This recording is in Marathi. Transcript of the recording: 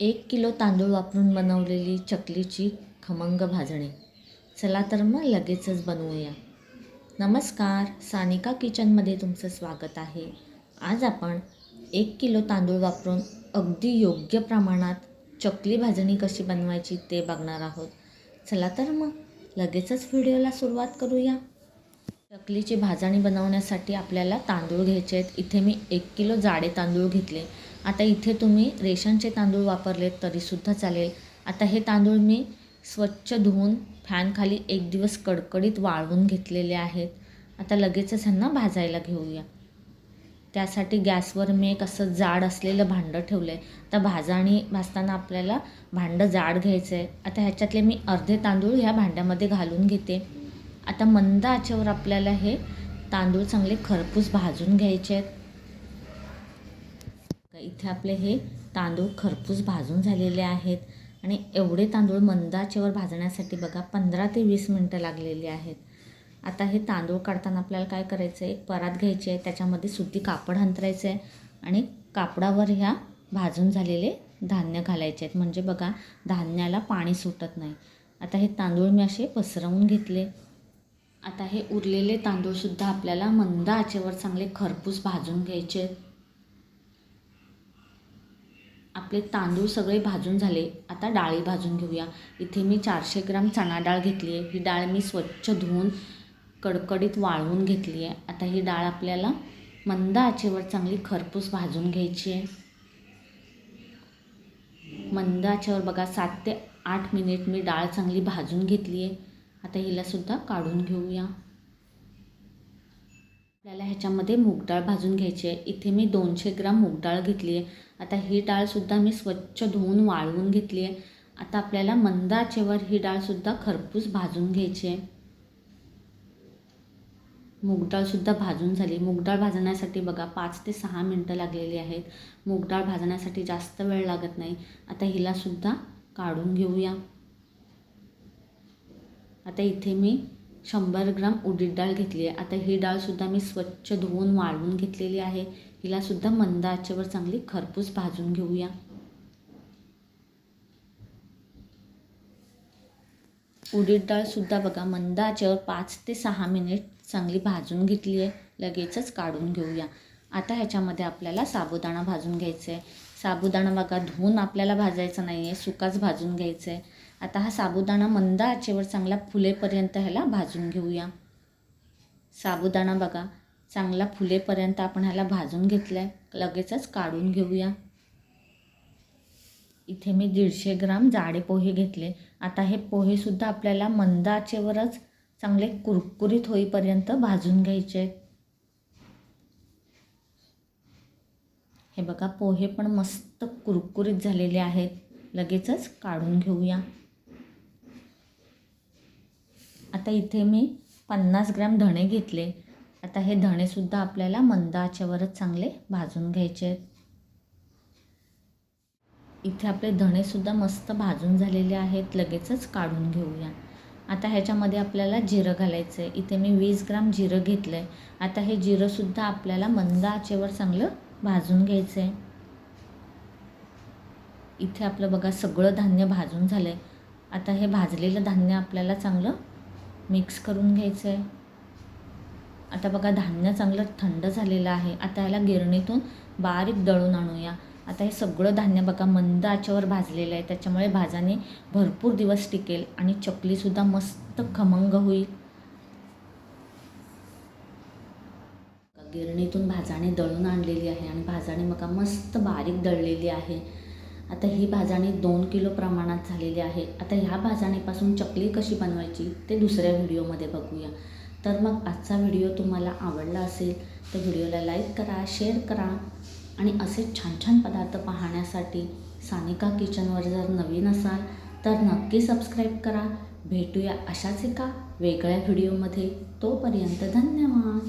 एक किलो तांदूळ वापरून बनवलेली चकलीची खमंग भाजणी. चला तर मग लगेचच बनवूया. नमस्कार सानिका किचनमध्ये तुमचं स्वागत आहे. आज आपण एक किलो तांदूळ वापरून अगदी योग्य प्रमाणात चकली भाजणी कशी बनवायची ते बघणार आहोत. चला तर मग लगेचच व्हिडिओला सुरुवात करूया. चकलीची भाजणी बनवण्यासाठी आपल्याला तांदूळ घ्यायचे आहेत. इथे मी एक किलो जाडे तांदूळ घेतले. आता इथे तुम्ही रेशनचे तांदूळ वापरले तरीसुद्धा चालेल. आता हे तांदूळ मी स्वच्छ धुवून फॅनखाली एक दिवस कडकडीत वाळवून घेतलेले आहेत. आता लगेचच ह्यांना भाजायला घेऊया. त्यासाठी गॅसवर मी एक असं जाड असलेलं भांडं ठेवलं आहे तर भाजणी भाजताना आपल्याला भांडं जाड घ्यायचं आहे आता ह्याच्यातले मी अर्धे तांदूळ ह्या भांड्यामध्ये घालून घेते. आता मंद आचेवर आपल्याला हे तांदूळ चांगले खरपूस भाजून घ्यायचे आहेत इथे आपले हे तांदूळ खरपूस भाजून झालेले आहेत. आणि एवढे तांदूळ मंद आचेवर भाजण्यासाठी बघा पंधरा ते वीस मिनटं लागलेली आहेत. आता हे तांदूळ काढताना आपल्याला काय करायचं आहे एक परात घ्यायची आहे त्याच्यामध्ये सुती कापड अंतरायचं आहे आणि कापडावर ह्या भाजून झालेले धान्य घालायचे आहेत. म्हणजे बघा धान्याला पाणी सुटत नाही. आता हे तांदूळ मी असे पसरवून घेतले. आता हे उरलेले तांदूळसुद्धा आपल्याला मंद आचेवर चांगले खरपूस भाजून घ्यायचे आहेत. आपले तांदूळ सगळे भाजून झाले. आता डाळी भाजून घेऊया. इथे मी चारशे ग्राम चणा डाळ घेतली आहे. ही डाळ मी स्वच्छ धुवून कडकडीत वाळवून घेतली आहे. आता ही डाळ आपल्याला मंद आचेवर चांगली खरपूस भाजून घ्यायची आहे. मंद आचेवर बघा सात ते आठ मिनिट मी डाळ चांगली भाजून घेतली आहे. आता हिलासुद्धा काढून घेऊया. आपल्याला ह्याच्यामध्ये मूगडाळ भाजून घ्यायची आहे. इथे मी दोनशे ग्राम मूगडाळ घेतली आहे. आता ही डाळसुद्धा मी स्वच्छ धुवून वाळवून घेतली आहे. आता आपल्याला मंद आचेवर ही डाळसुद्धा खरपूस भाजून घ्यायची आहे. मूगडाळसुद्धा भाजून झाली. मूगडाळ भाजण्यासाठी बघा पाच ते सहा मिनटं लागलेली आहेत. मूगडाळ भाजण्यासाठी जास्त वेळ लागत नाही. आता हिलासुद्धा काढून घेऊया. आता इथे मी शंभर ग्राम उडीद डाळ घेतली आहे. आता ही डाळसुद्धा मी स्वच्छ धुवून वाळवून घेतलेली आहे. हिलासुद्धा मंद आचेवर चांगली खरपूस भाजून घेऊया. उडीद डाळसुद्धा बघा मंद आचेवर पाच ते सहा मिनिट चांगली भाजून घेतली आहे. लगेचच काढून घेऊया. आता ह्याच्यामध्ये आपल्याला साबुदाणा भाजून घ्यायचं आहे साबुदाणा बघा धुवून आपल्याला भाजायचा नाही आहे सुकाच भाजून घ्यायचं आहे आता हा साबुदाणा मंद आचेवर चांगला फुलेपर्यंत ह्याला भाजून घेऊया. साबुदाणा बघा चांगला फुलेपर्यंत आपण ह्याला भाजून घेतला आहे लगेचच काढून घेऊया. इथे मी दीडशे ग्राम जाडे पोहे घेतले. आता हे पोहेसुद्धा आपल्याला मंद आचेवरच चांगले कुरकुरीत होईपर्यंत भाजून घ्यायचे आहेत. हे बघा पोहे पण मस्त कुरकुरीत झालेले आहेत. लगेचच काढून घेऊया. आता इथे मी पन्नास ग्रॅम धणे घेतले. आता हे धणेसुद्धा आपल्याला मंद आचेवरच चांगले भाजून घ्यायचे आहेत. इथे आपले धणेसुद्धा मस्त भाजून झालेले आहेत. लगेचच काढून घेऊया. आता ह्याच्यामध्ये आपल्याला जिरं घालायचं आहे. इथे मी वीस ग्राम जिरं घेतलं आहे आता हे जिरंसुद्धा आपल्याला मंद आचेवर चांगलं भाजून घ्यायचं आहे इथे आपलं बघा सगळं धान्य भाजून झालं आहे आता हे भाजलेलं धान्य आपल्याला चांगलं मिक्स करून घ्यायचं आहे आता बघा धान्य चांगलं थंड झालेलं आहे. आता ह्याला गिरणीतून बारीक दळून आणूया. आता हे सगळं धान्य बघा मंद आचेवर भाजलेलं आहे. त्याच्यामुळे भाजाने भरपूर दिवस टिकेल आणि चकलीसुद्धा मस्त खमंग होईल. गिरणीतून भाजाणे दळून आणलेली आहे आणि भाजाणे मका मस्त बारीक दळलेली आहे. आता ही भाजाणी दोन किलो प्रमाणात झालेली आहे. आता ह्या भाजाणीपासून चकली कशी बनवायची ते दुसऱ्या व्हिडिओमध्ये बघूया. तर मग आजचा व्हिडिओ तुम्हाला आवडला असेल तर व्हिडिओला लाईक करा शेअर करा आणि असे छान छान पदार्थ पाहण्यासाठी सानिका किचनवर जर नवीन असाल तर नक्की सबस्क्राईब करा. भेटूया अशाच एका वेगळ्या व्हिडिओमध्ये. तोपर्यंत धन्यवाद.